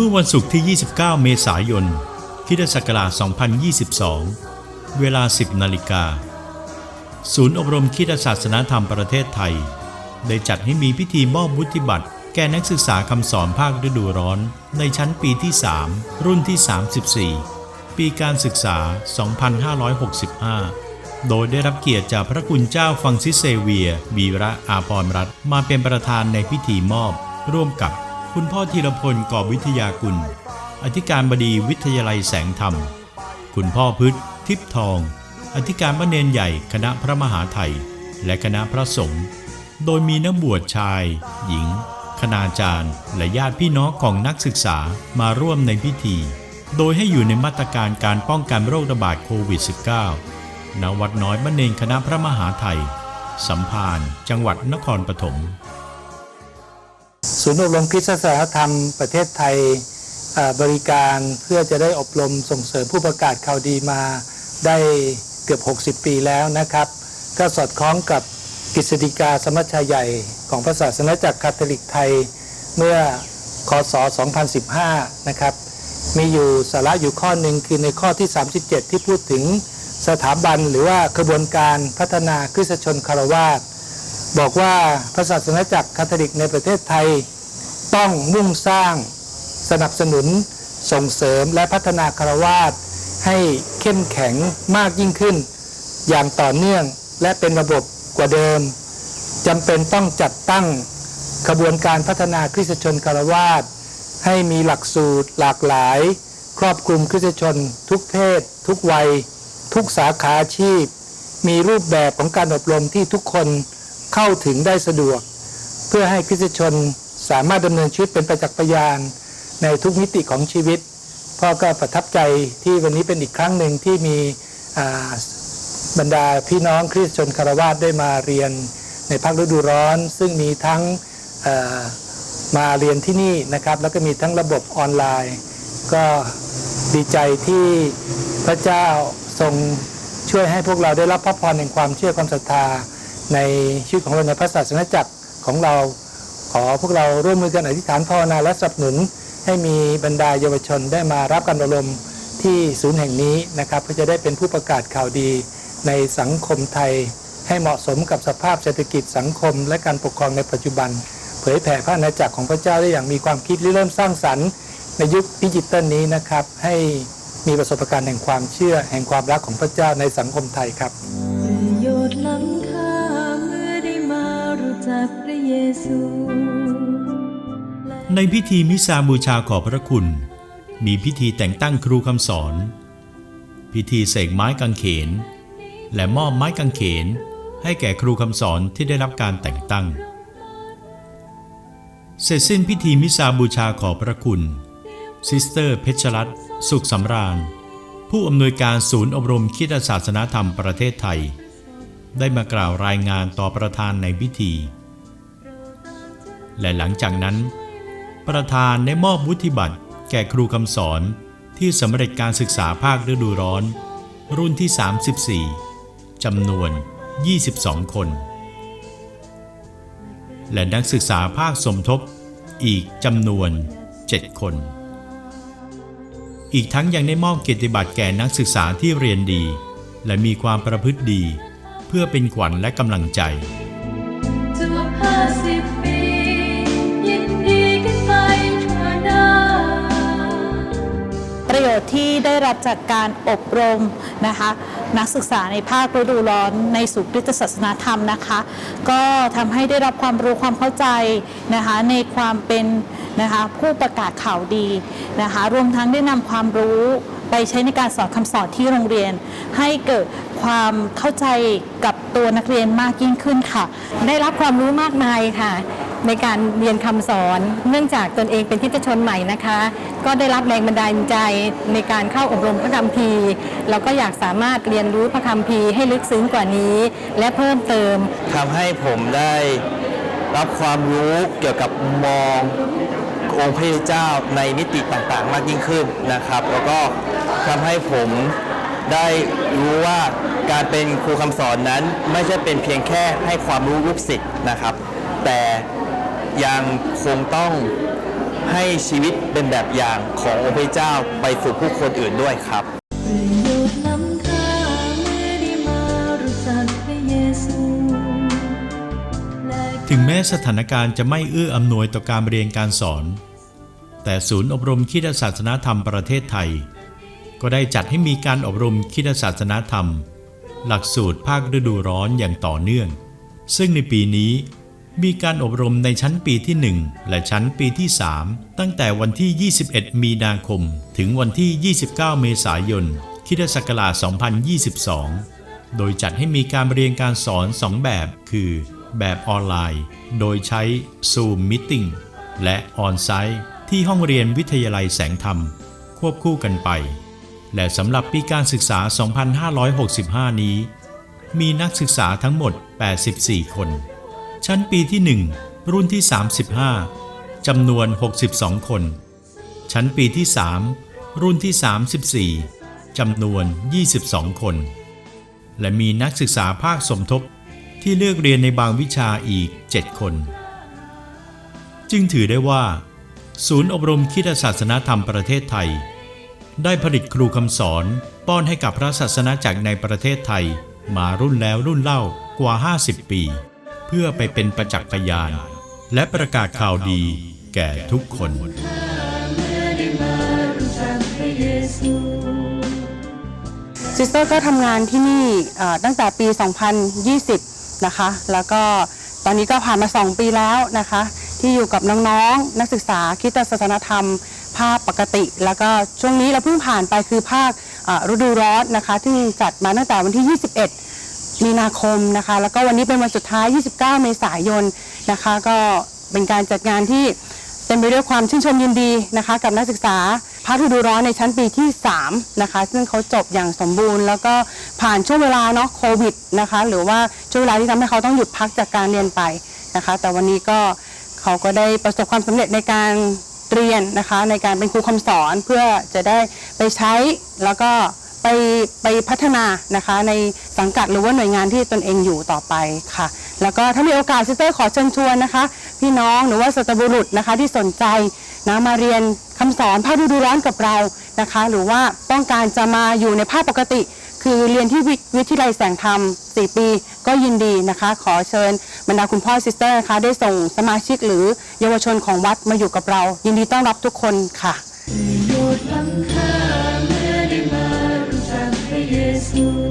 มื่อวันศุกร์ที่ 29 เมษายนคริสตศักราช2022 เวลา 10 นาฬิกา ศูนย์อบรมคริสตศาสนธรรมประเทศไทย ได้จัดให้มีพิธีมอบวุฒิบัตร แก่นักศึกษาคำสอนภาคฤดูร้อน ในชั้นปีที่ 3 รุ่นที่ 34 ปีการศึกษา 2565 โดยได้รับเกียรติจากพระคุณเจ้าฟังซิเซเวียวีระอาพรรัตน์มาเป็นประธานในพิธีมอบ ร่วมกับ คุณพ่อธีรพลกอบวิทยากุล อธิการบดีวิทยาลัยแสงธรรม คุณพ่อพืชทิพทอง อธิการบเนนใหญ่คณะพระมหาไทย และคณะพระสงฆ์โดยมีนักบวชชาย หญิง คณาจารย์ และญาติพี่น้องของนักศึกษามาร่วมในพิธี โดยให้อยู่ในมาตรการการป้องกันโรคระบาดโควิด -19 ณวัดน้อยมเนนคณะพระมหาไทย สัมพานจังหวัดนครปฐม ศูนย์อบรมคริสตศาสนธรรมประเทศไทยบริการเพื่อจะได้อบรมส่งเสริมผู้ประกาศข่าวดีมาได้เกือบ 60 ปีแล้วนะครับ ก็สอดคล้องกับกฤษฎีกาสมัชชาใหญ่ของพระศาสนาจักรคาทอลิกไทยเมื่อคศ 2015 นะครับ มีอยู่สาระอยู่ข้อหนึ่งคือในข้อที่ 37 ที่พูดถึงสถาบันหรือว่าขบวนการพัฒนาคริสตชนคารวาส บอกว่าพระศาสนาจักรคาทอลิกในประเทศไทย ต้องมุ่งสร้างสนับสนุนส่งเสริมและพัฒนาคารวาสให้เข้มแข็งมากยิ่งขึ้น อย่างต่อเนื่องและเป็นระบบกว่าเดิมจำเป็นต้องจัดตั้งขบวนการพัฒนาคริสตชนคารวาสให้มีหลักสูตรหลากหลาย ครอบคลุมคริสตชน ทุกเพศ ทุกวัย ทุกสาขาอาชีพ มีรูปแบบของการอบรมที่ทุกคน เข้าถึงได้สะดวก เพื่อให้คริสตชนสามารถดำเนินชีวิตเป็นประจักษ์พยานในทุกมิติของชีวิตพ่อก็ประทับใจที่วันนี้เป็นอีกครั้งหนึ่งที่มีบรรดาพี่น้องคริสตชนคารวาสได้มาเรียนในภาคฤดูร้อน ซึ่งมีทั้งมาเรียนที่นี่นะครับ แล้วก็มีทั้งระบบออนไลน์ ก็ดีใจที่พระเจ้าทรงช่วยให้พวกเราได้รับพระพรแห่งความเชื่อความศรัทธา ในชีวิตของเราในพระศาสนาจักรของเรา ขอพวกเราร่วมมือกันอธิษฐานภาวนาและสนับสนุน ให้มีบรรดาเยาวชนได้มารับการอบรมที่ศูนย์แห่งนี้นะครับเพื่อจะได้เป็นผู้ประกาศข่าวดี ในสังคมไทย ให้เหมาะสมกับสภาพเศรษฐกิจสังคม และการปกครองในปัจจุบัน เผยแผ่พระอาณาจักรของพระเจ้าได้อย่างมีความคิดริเริ่มสร้างสรรค์ในยุคดิจิตอลนี้นะครับ ให้มีประสบการณ์แห่งความเชื่อแห่งความรักของพระเจ้าในสังคมไทยครับประโยชน์ล้ำ เยซู ในพิธีมิสาบูชาขอบพระคุณ มีพิธีแต่งตั้งครูคำสอน พิธีเสกไม้กางเขน และมอบไม้กางเขนให้แก่ครูคำสอนที่ได้รับการแต่งตั้ง เสร็จสิ้นพิธีมิสาบูชาขอบพระคุณ ซิสเตอร์เพชรรัตสุขสำราญ ผู้อำนวยการศูนย์อบรมคิดศาสนธรรมประเทศไทย ได้มากล่าวรายงานต่อประธานในพิธี และหลังจากนั้น ประธานได้มอบวุฒิบัตรแก่ครูคำสอนที่สำเร็จการศึกษาภาคฤดูร้อน รุ่นที่ 34จำนวน 22 คน และนักศึกษาภาคสมทบอีกจำนวน 7 คน อีกทั้งยังได้มอบเกียรติบัตรแก่นักศึกษาที่เรียนดี และมีความประพฤติดี เพื่อเป็นขวัญและกำลังใจจ ที่ได้รับจากการอบรมนะคะนักศึกษาในภาคฤดูร้อนในสุคริตศาสนาธรรมนะคะ ก็ทำให้ได้รับความรู้ความเข้าใจนะคะในความเป็นนะคะผู้ประกาศข่าวดีนะคะรวมทั้งได้นำความรู้ไปใช้ในการสอนคำสอนที่โรงเรียน ให้เกิดความเข้าใจกับตัวนักเรียนมากยิ่งขึ้นค่ะ ได้รับความรู้มากมายค่ะ ในการเรียนคำสอน เนื่องจากตนเองเป็นคริสตชนใหม่นะคะ ก็ได้รับแรงบันดาลใจในการเข้าอบรมพระคัมภีร์เราก็อยากสามารถเรียนรู้พระคัมภีร์ให้ลึกซึ้งกว่านี้ และเพิ่มเติมทำให้ผมได้รับความรู้เกี่ยวกับมององค์พระเจ้าในมิติต่างๆ มากยิ่งขึ้นนะครับ แล้วก็ทำให้ผมได้รู้ว่าการเป็นครูคำสอนนั้นไม่ใช่เป็นเพียงแค่ให้ความรู้ลูกศิษย์นะครับ แต่ ยังคงต้องให้ชีวิตเป็นแบบอย่างขององค์พระเจ้าไปสู่ผู้คนอื่นด้วยครับถึงแม้สถานการณ์จะไม่เอื้ออำนวยต่อการเรียนการสอน แต่ศูนย์อบรมคิดศาสนาธรรมประเทศไทย ก็ได้จัดให้มีการอบรมคิดศาสนาธรรม หลักสูตรภาคฤดูร้อนอย่างต่อเนื่อง ซึ่งในปีนี้ มีการอบรมในชั้นปีที่ 1 และชั้นปีที่ 3 ตั้งแต่วันที่ 21 มีนาคม ถึงวันที่ 29 เมษายนคิดศักราช2022 โดยจัดให้มีการเรียนการสอน 2 แบบ คือ แบบออนไลน์ โดยใช้ Zoom Meeting และออนไซต์ที่ห้องเรียนวิทยาลัยแสงธรรม ควบคู่กันไป และสำหรับปีการศึกษา 2565 นี้ มีนักศึกษาทั้งหมด 84 คน ชั้นปีที่ 1 รุ่นที่ 35 จำนวน 62 คน ชั้นปีที่ 3 รุ่นที่ 34 จำนวน 22 คน และมีนักศึกษาภาคสมทบที่เลือกเรียนในบางวิชาอีก 7 คน จึงถือได้ว่า ศูนย์อบรมคิดศาสนธรรมประเทศไทย ได้ผลิตครูคำสอนป้อนให้กับพระศาสนาจักรในประเทศไทย มารุ่นแล้วรุ่นเล่ากว่า 50 ปี เพื่อไปเป็นประจักษ์พยาน และประกาศข่าวดีแก่ทุกคนเมื่อได้มารู้จักพระเยซูซิสเตอร์ก็ทำงานที่นี่ตั้งแต่ปี 2020 นะคะ แล้วก็ตอนนี้ก็ผ่านมา 2 ปีแล้วนะคะ ที่อยู่กับน้องๆนักศึกษาคิดศาสนธรรม ภาคปกติ แล้วก็ช่วงนี้เราเพิ่งผ่านไปคือภาคฤดูร้อนนะคะที่จัดมาตั้งแต่วันที่ 21 มีนาคมนะคะ แล้วก็วันนี้เป็นวันสุดท้าย 29 เมษายนนะคะ ก็เป็นการจัดงานที่เต็มไปด้วยความชื่นชมยินดีนะคะ กับนักศึกษาภาคฤดูร้อนในชั้นปีที่3นะคะ ซึ่งเขาจบอย่างสมบูรณ์ แล้วก็ผ่านช่วงเวลาเนาะโควิดนะคะ หรือว่าช่วงเวลาที่ทำให้เขาต้องหยุดพักจากการเรียนไปนะคะ แต่วันนี้ก็เขาก็ได้ประสบความสำเร็จในการเรียนนะคะ ในการเป็นครูคำสอนเพื่อจะได้ไปใช้แล้วก็ ไปไปพัฒนานะคะ ในสังกัดหรือว่าหน่วยงานที่ตนเองอยู่ต่อไปค่ะ แล้วก็ถ้ามีโอกาสซิสเตอร์ขอเชิญชวนนะคะ พี่น้องหรือว่าสัตบุรุษนะคะที่สนใจนะมาเรียนคำสอนภาคฤดูร้อนกับเรานะคะ หรือว่าต้องการจะมาอยู่ในภาคปกติ คือเรียนที่วิวิทยาลัยแสงธรรม 4 ปี ก็ยินดีนะคะ ขอเชิญบรรดาคุณพ่อซิสเตอร์นะคะได้ส่งสมาชิกหรือเยาวชนของวัดมาอยู่กับเรา ยินดีต้อนรับทุกคนค่ะ ป